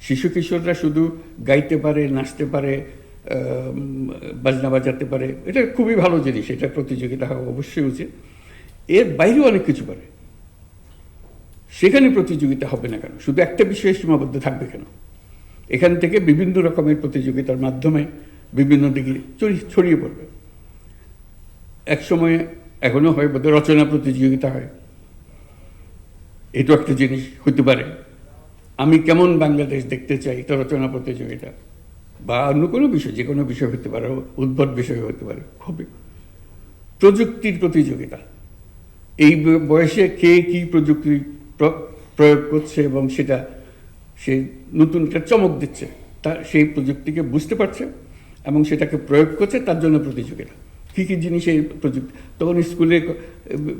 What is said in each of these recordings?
শিশু কিশোররা শুধু গাইতে পারে, নাচতে পারে বাজনা বাজাতে পারে, এটা খুবই ভালো জিনিস, এটা প্রতিযোগিতা হওয়া অবশ্যই উচিত। এর বাইরেও অনেক কিছু পারে। সেখানে প্রতিযোগিতা হবে না কেন? শুধু একটা বিষয়ে সীমাবদ্ধ থাকবে কেন? এখান থেকে বিভিন্ন রকমের প্রতিযোগিতার মাধ্যমে বিভিন্ন দিকে ছড়িয়ে পড়বে। এক সময়ে এখনও হয় বোধহয় রচনা প্রতিযোগিতা হয়। এটাও একটা জিনিস হতে পারে। আমি কেমন বাংলাদেশ দেখতে চাই, এটা রচনা প্রতিযোগিতা। বা অন্য কোনো বিষয়, যে কোনো বিষয় হতে পারে, উদ্ভট বিষয় হতে পারে হবে প্রযুক্তির প্রতিযোগিতা। এই বয়সে কে কি প্রযুক্তি প্রয়োগ করছে এবং সেটা, সে নতুন একটা চমক দিচ্ছে তার সেই প্রযুক্তিকে বুঝতে পারছে এবং সেটাকে প্রয়োগ করছে, তার জন্য প্রতিযোগিতা। কী কী জিনিস এই প্রযুক্তি, তখন স্কুলে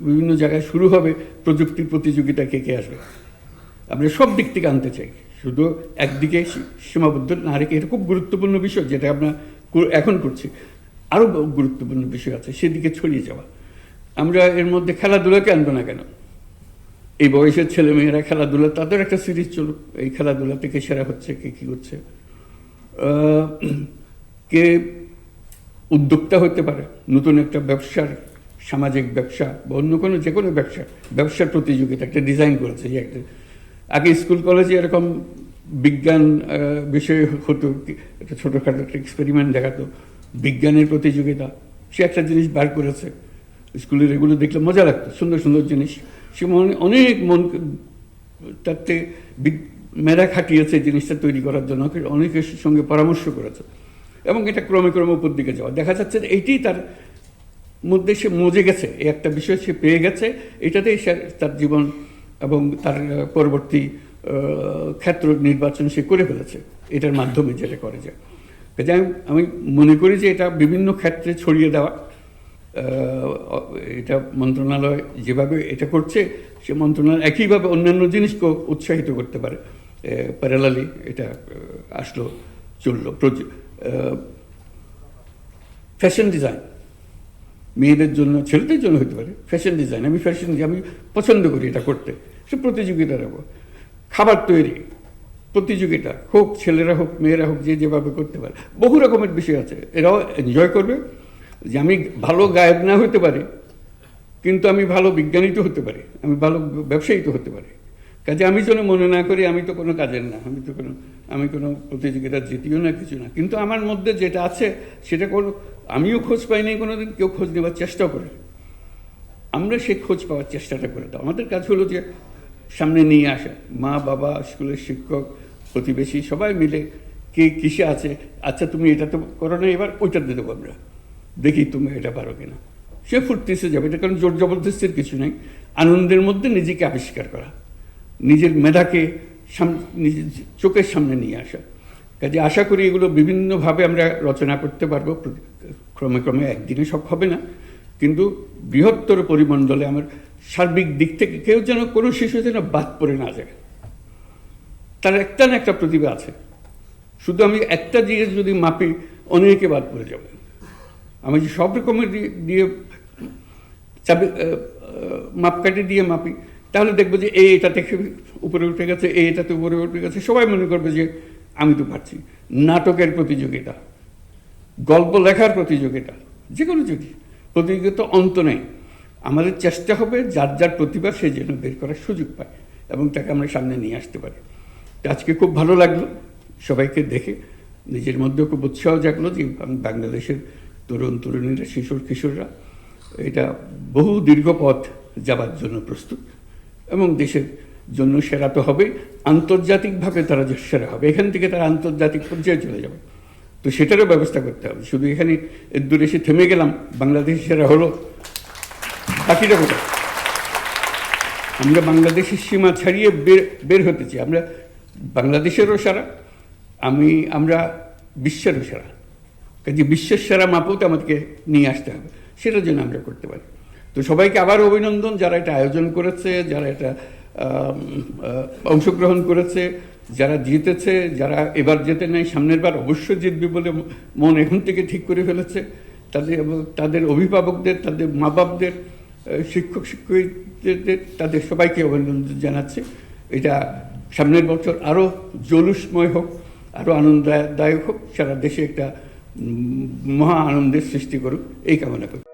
বিভিন্ন জায়গায় শুরু হবে প্রযুক্তির প্রতিযোগিতা কে কে আসবে। আমরা সব দিক থেকে আনতে চাই। শুধু একদিকে সীমাবদ্ধ না রেখে এটা খুব গুরুত্বপূর্ণ বিষয় যেটা আমরা এখন করছি। আরও গুরুত্বপূর্ণ বিষয় আছে, সেদিকে ছড়িয়ে যাওয়া। আমরা এর মধ্যে খেলাধুলাকে আনব না কেন? এই বয়সের ছেলে মেয়েরা খেলাধুলা, তাদের একটা সিরিজ চলুক। এই খেলাধুলা থেকে সেরা হচ্ছে কে কী করছে। কে উদ্যোক্তা হতে পারে, নতুন একটা ব্যবসার, সামাজিক ব্যবসা বা অন্য কোনো যে কোনো ব্যবসা, ব্যবসার প্রতিযোগিতা, একটা ডিজাইন করেছে যে একটা আগে স্কুল, কলেজে এরকম বিজ্ঞান বিষয়ে হতো, একটা ছোটোখাটো একটা এক্সপেরিমেন্ট দেখাতো, বিজ্ঞানের প্রতিযোগিতা। সে একটা জিনিস বার করেছে। স্কুলের এগুলো দেখলে মজা লাগতো, সুন্দর সুন্দর জিনিস। সে মনে, অনেক মন, তাতে মেধা খাটিয়েছে জিনিসটা তৈরি করার জন্য অনেকের সঙ্গে পরামর্শ করেছে। এবং এটা ক্রমে ক্রমে উপর দিকে যাওয়া। দেখা যাচ্ছে যে এইটি তার মধ্যে সে মজে গেছে। এই একটা বিষয় সে পেয়ে গেছে। এটাতেই সে তার জীবন এবং তার পরবর্তী ক্ষেত্র নির্বাচন সে করে ফেলেছে। এটার মাধ্যমে যেটা করে যায় কাজে আমি মনে করি যে এটা বিভিন্ন ক্ষেত্রে ছড়িয়ে দেওয়া এটা মন্ত্রণালয় যেভাবে এটা করছে, সে মন্ত্রণালয় একইভাবে অন্যান্য জিনিসকেও উৎসাহিত করতে পারে। প্যারালালি এটা আসলো, চলল। ফ্যাশন ডিজাইন মেয়েদের জন্য, ছেলেদের জন্য হতে পারে। ফ্যাশন ডিজাইন আমি ফ্যাশন আমি পছন্দ করি এটা করতে, সে প্রতিযোগিতা রাখব খাবার তৈরি, প্রতিযোগিতা, হোক ছেলেরা হোক, মেয়েরা হোক, যে যেভাবে করতে পারে। বহু রকমের বিষয় আছে, এরাও এনজয় করবে। যে আমি ভালো গায়ক না হতে পারি, কিন্তু আমি ভালো বিজ্ঞানী তো হতে পারি, আমি ভালো ব্যবসায়ী তো হতে পারি। কাজে আমি যেন মনে না করি, আমি তো কোনো কাজের না, আমি তো কোনো আমি কোনো প্রতিযোগিতা জিতিও না, কিছু না। কিন্তু আমার মধ্যে যেটা আছে, সেটা কোনো আমিও খোঁজ পাই নাই কোনোদিন, কেউ খোঁজ নেওয়ার চেষ্টাও করে আমরা সেই খোঁজ পাওয়ার চেষ্টাটা করে দাও। আমাদের কাজ হলো যে সামনে নিয়ে আসা। মা, বাবা, স্কুলের শিক্ষক, প্রতিবেশী, সবাই মিলে কে কিসে আছে আচ্ছা তুমি এটা তো করো না, এবার ওইটা দিয়ে দেবো আমরা। দেখি তুমি এটা পারো কিনা। সে ফুর্তিসে যাবে। এটা কারণ জোর জবরদস্তির কিছু নেই। আনন্দের মধ্যে নিজেকে আবিষ্কার করা। নিজের মেধাকে নিজের চোখের সামনে নিয়ে আসা। কাজে আশা করি এগুলো বিভিন্নভাবে আমরা রচনা করতে পারব। ক্রমে ক্রমে একদিনে সব হবে না। কিন্তু বৃহত্তর পরিমণ্ডলে আমার সার্বিক দিক থেকে কেউ যেন কোনো শিশু যেন বাদ পড়ে না যায়। তার একটা না একটা প্রতিভা আছে। শুধু আমি একটা দিয়ে যদি মাপি, অনেকে বাদ পড়ে যাবে। আমি সব রকমের দিয়ে- চাবি মাপকাঠি দিয়ে মাপি তাহলে দেখব যে এই এটা থেকে উপরে উঠে গেছে এই এটাতে উপরে উঠে গেছে। সবাই মনে করবে যে আমি তো পারছি। নাটকের প্রতিযোগিতা, গল্প লেখার প্রতিযোগিতা, যে কোনো জিনিস প্রতিযোগিতা অন্ত নেই। আমাদের চেষ্টা হবে যার যার প্রতিভা সে যেন বের করার সুযোগ পায় এবং তাকে আমরা সামনে নিয়ে আসতে পারি। আজকে খুব ভালো লাগল সবাইকে দেখে। নিজের মধ্যেও খুব উৎসাহ জাগলো যে বাংলাদেশের তরুণ তরুণীরা, শিশুর কিশোররা, এটা বহু দীর্ঘ পথ যাবার জন্য প্রস্তুত। এবং দেশের জন্য সেরা তো হবে, আন্তর্জাতিকভাবে তারা সেরা হবে, এখান থেকে তারা আন্তর্জাতিক পর্যায়ে চলে যাবে। তো সেটারও ব্যবস্থা করতে হবে। শুধু এখানে দূরে এসে থেমে গেলাম, বাংলাদেশ সেরা হলো বাকিটা কোথায়? আমরা বাংলাদেশের সীমা ছাড়িয়ে বের বের হতে চাই। আমরা বাংলাদেশেরও সেরা, আমি, আমরা বিশ্বেরও সেরা। কাজে বিশ্বের সেরা মাপও তো আমাদেরকে নিয়ে আসতে হবে। সেটার জন্য আমরা করতে পারি। তো সবাইকে আবার অভিনন্দন যারা এটা আয়োজন করেছে, যারা এটা অংশগ্রহণ করেছে, যারা জিতেছে, যারা এবার জেতে নেয় সামনের বার অবশ্যই জিতবে বলে মন এখন থেকে ঠিক করে ফেলেছে। তাদের তাদের অভিভাবকদের, তাদের মা বাপদের শিক্ষক শিক্ষকদের, তাদের সবাইকে অভিনন্দন জানাচ্ছে। এটা সামনের বছর আরও জলুসময় হোক আরও আনন্দদায়ক হোক, সারা দেশে একটা মহা আনন্দের সৃষ্টি করুক, এই কামনা করি।